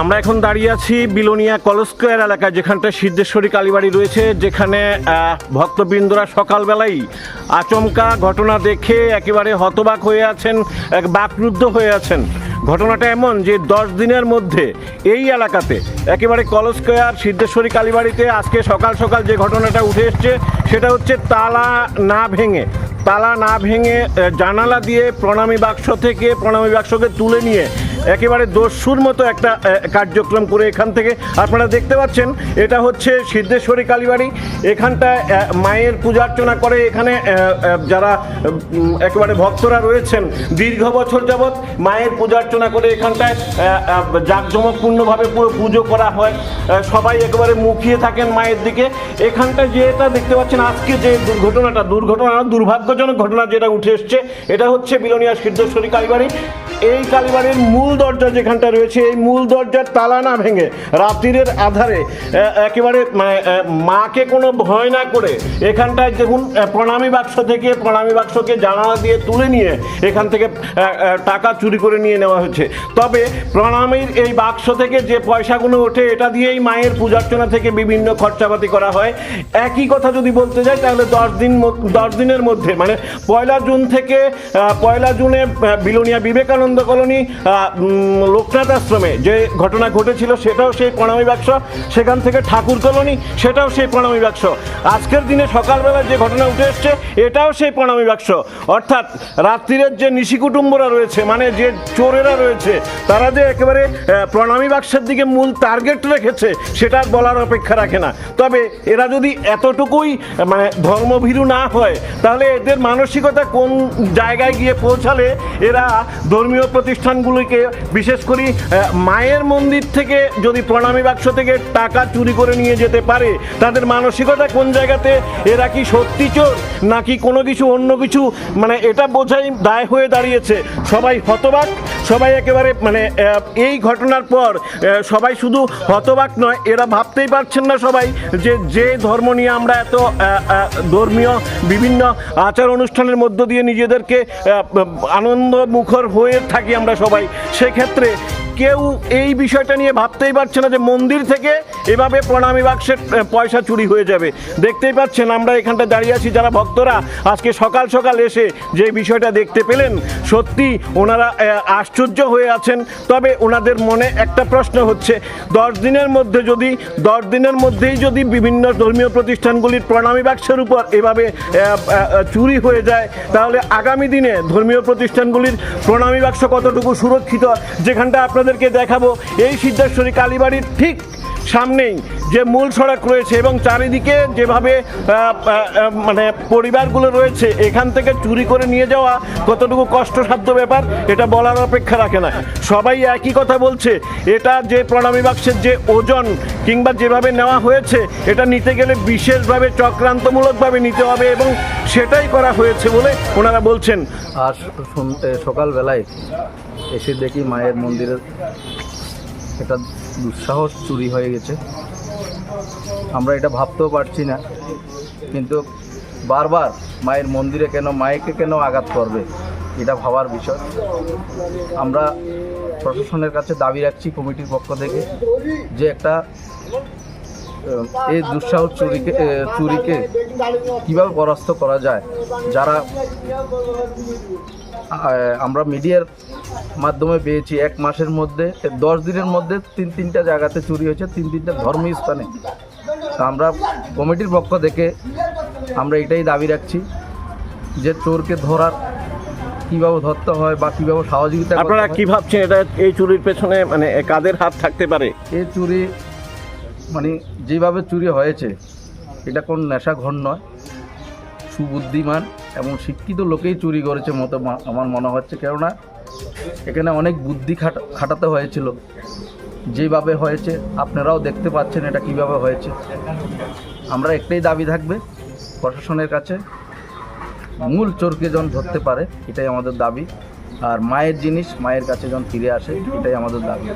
আমরা এখন দাঁড়িয়ে আছি বিলোনিয়া কলেজ স্কোয়ার এলাকায়, যেখানটা সিদ্ধেশ্বরী কালীবাড়ি রয়েছে, যেখানে ভক্তবৃন্দরা সকালবেলাই আচমকা ঘটনা দেখে একেবারে হতবাক হয়ে আছেন, এক বাকরুদ্ধ হয়ে আছেন। ঘটনাটা এমন যে দশ দিনের মধ্যে এই এলাকাতে একেবারে কলেজ স্কোয়ার সিদ্ধেশ্বরী কালীবাড়িতে আজকে সকাল সকাল যে ঘটনাটা উঠে এসছে, সেটা হচ্ছে তালা না ভেঙে, তালা না ভেঙে জানালা দিয়ে প্রণামী বাক্স থেকে প্রণামী বাক্সকে তুলে নিয়ে একেবারে দস্যুর মতো একটা কার্যক্রম করে এখান থেকে। আপনারা দেখতে পাচ্ছেন, এটা হচ্ছে সিদ্ধেশ্বরী কালীবাড়ি। এখানটায় মায়ের পূজা অর্চনা করে এখানে যারা একেবারে ভক্তরা রয়েছেন, দীর্ঘ বছর যাবৎ মায়ের পূজা অর্চনা করে এখানটায় জাঁকজমকপূর্ণভাবে পুরো পুজো করা হয়। সবাই একেবারে মুখিয়ে থাকেন মায়ের দিকে। এখানটায় যেটা দেখতে পাচ্ছেন, আজকে যে দুর্ঘটনাটা, দুর্ঘটনা দুর্ভাগ্যজনক ঘটনা যেটা উঠে এসছে, এটা হচ্ছে বিলোনিয়া সিদ্ধেশ্বরী কালীবাড়ি। এই কালীবাড়ির মূল দরজা যেখানটা রয়েছে, এই মূল দরজার তালা না ভেঙে রাত্রিরের আধারে একেবারে মানে মাকে কোনো ভয় না করে এখানটায় দেখুন প্রণামী বাক্স থেকে প্রণামী বাক্সকে জানালা দিয়ে তুলে নিয়ে এখান থেকে টাকা চুরি করে নিয়ে নেওয়া হচ্ছে। তবে প্রণামীর এই বাক্স থেকে যে পয়সাগুলো ওঠে, এটা দিয়েই মায়ের পূজার্চনা থেকে বিভিন্ন খরচাপাতি করা হয়। একই কথা যদি বলতে যাই, তাহলে দশ দিন দশ দিনের মধ্যে মানে পয়লা জুন থেকে পয়লা জুনে বিলোনিয়া বিবেকানন্দ কলোনি লোকনাথ আশ্রমে যে ঘটনা ঘটেছিল, সেটাও সেই প্রণামী বাক্স। সেখান থেকে ঠাকুর কলোনি, সেটাও সেই প্রণামী বাক্স। আজকের দিনে সকালবেলা যে ঘটনা উঠে এসছে, এটাও সেই প্রণামী বাক্স। অর্থাৎ রাত্রিরের যে নিশি কুটুম্বরা রয়েছে মানে যে চোরেরা রয়েছে, তারা যে একেবারে প্রণামী বাক্সের দিকে মূল টার্গেট রেখেছে, সেটা বলার অপেক্ষা রাখে না। তবে এরা যদি এতটুকুই মানে ধর্মভীরু না হয়, তাহলে এদের মানসিকতা কোন জায়গায় গিয়ে পৌঁছালে এরা ধর্মীয় প্রতিষ্ঠানগুলিকে বিশেষ করে মায়ের মন্দির থেকে যদি প্রণামী বাক্স থেকে টাকা চুরি করে নিয়ে যেতে পারে, তাদের মানসিকতা কোন জায়গাতে, এরা কি সত্যি চোর, নাকি কোনো কিছু অন্য কিছু? মানে এটা বোঝাই দায় হয়ে দাঁড়িয়েছে। সবাই হতবাক সবাই একেবারে মানে এই ঘটনার পর সবাই শুধু হতবাক নয়, এরা ভাবতেই পারছেন না সবাই যে যে ধর্ম নিয়ে আমরা এত ধর্মীয় বিভিন্ন আচার অনুষ্ঠানের মধ্য দিয়ে নিজেদেরকে আনন্দ মুখর হয়ে থাকি আমরা সবাই, সেক্ষেত্রে কেউ এই বিষয়টা নিয়ে ভাবতেই পারছে না যে মন্দির থেকে এভাবে প্রণামী বাক্সের পয়সা চুরি হয়ে যাবে। দেখতেই পাচ্ছেন আমরা এখানটা দাঁড়িয়ে আছি যারা ভক্তরা। আজকে সকাল সকাল এসে যে বিষয়টা দেখতে পেলেন, সত্যি ওনারা আশ্চর্য হয়ে আছেন। তবে ওনাদের মনে একটা প্রশ্ন হচ্ছে, দশ দিনের মধ্যে যদি, দশ দিনের মধ্যেই যদি বিভিন্ন ধর্মীয় প্রতিষ্ঠানগুলির প্রণামী বাক্সের উপর এভাবে চুরি হয়ে যায়, তাহলে আগামী দিনে ধর্মীয় প্রতিষ্ঠানগুলির প্রণামী বাক্স কতটুকু সুরক্ষিত? যেখানটা আপনাদেরকে দেখাবো এই সিদ্ধেশ্বরী কালীবাড়ির ঠিক সামনেই যে মূল সড়ক রয়েছে এবং চারিদিকে যেভাবে মানে পরিবারগুলো রয়েছে, এখান থেকে চুরি করে নিয়ে যাওয়া কতটুকু কষ্টসাধ্য ব্যাপার, এটা বলার অপেক্ষা রাখে না। সবাই একই কথা বলছে, এটা যে প্রণামী বাক্সের যে ওজন কিংবা যেভাবে নেওয়া হয়েছে, এটা নিতে গেলে বিশেষভাবে চক্রান্তমূলকভাবে নিতে হবে এবং সেটাই করা হয়েছে বলে ওনারা বলছেন। আর সকালবেলায় এসে দেখি মায়ের মন্দিরের একটা দুঃসাহস চুরি হয়ে গেছে। আমরা এটা ভাবতেও পারছি না, কিন্তু বারবার মায়ের মন্দিরে কেন, মায়েকে কেন আঘাত করবে, এটা ভাবার বিষয়। আমরা প্রশাসনের কাছে দাবি রাখছি কমিটির পক্ষ থেকে যে একটা এই দুঃসাহস চুরিকে চুরিকে কীভাবে পরাস্ত করা যায়? যারা আমরা মিডিয়ার মাধ্যমে পেয়েছি এক মাসের মধ্যে দশ দিনের মধ্যে তিন তিনটা জায়গাতে চুরি হয়েছে তিন তিনটা ধর্মীয় স্থানে। তা আমরা কমিটির পক্ষ থেকে আমরা এটাই দাবি রাখছি যে চোরকে ধরার কীভাবে ধরতে হয় বা কীভাবে সহযোগিতা আপনারা। কি ভাবছেন? এটা এই চুরির পেছনে মানে কাদের হাত থাকতে পারে? এই চুরি মানে যেভাবে চুরি হয়েছে, এটা কোন নেশা ঘর নয়। সুবুদ্ধিমান এবং শিক্ষিত লোকেই চুরি করেছে মতো আমার মনে হচ্ছে। কেননা এখানে অনেক বুদ্ধি খাটা, খাটাতে হয়েছিল। যেভাবে হয়েছে, আপনারাও দেখতে পাচ্ছেন এটা কীভাবে হয়েছে। আমরা একটাই দাবি থাকবে, প্রশাসনের কাছে মূল চোরকে যখন ধরতে পারে, এটাই আমাদের দাবি। আর মায়ের জিনিস, মায়ের কাছে যখন ফিরে আসে, এটাই আমাদের দাবি।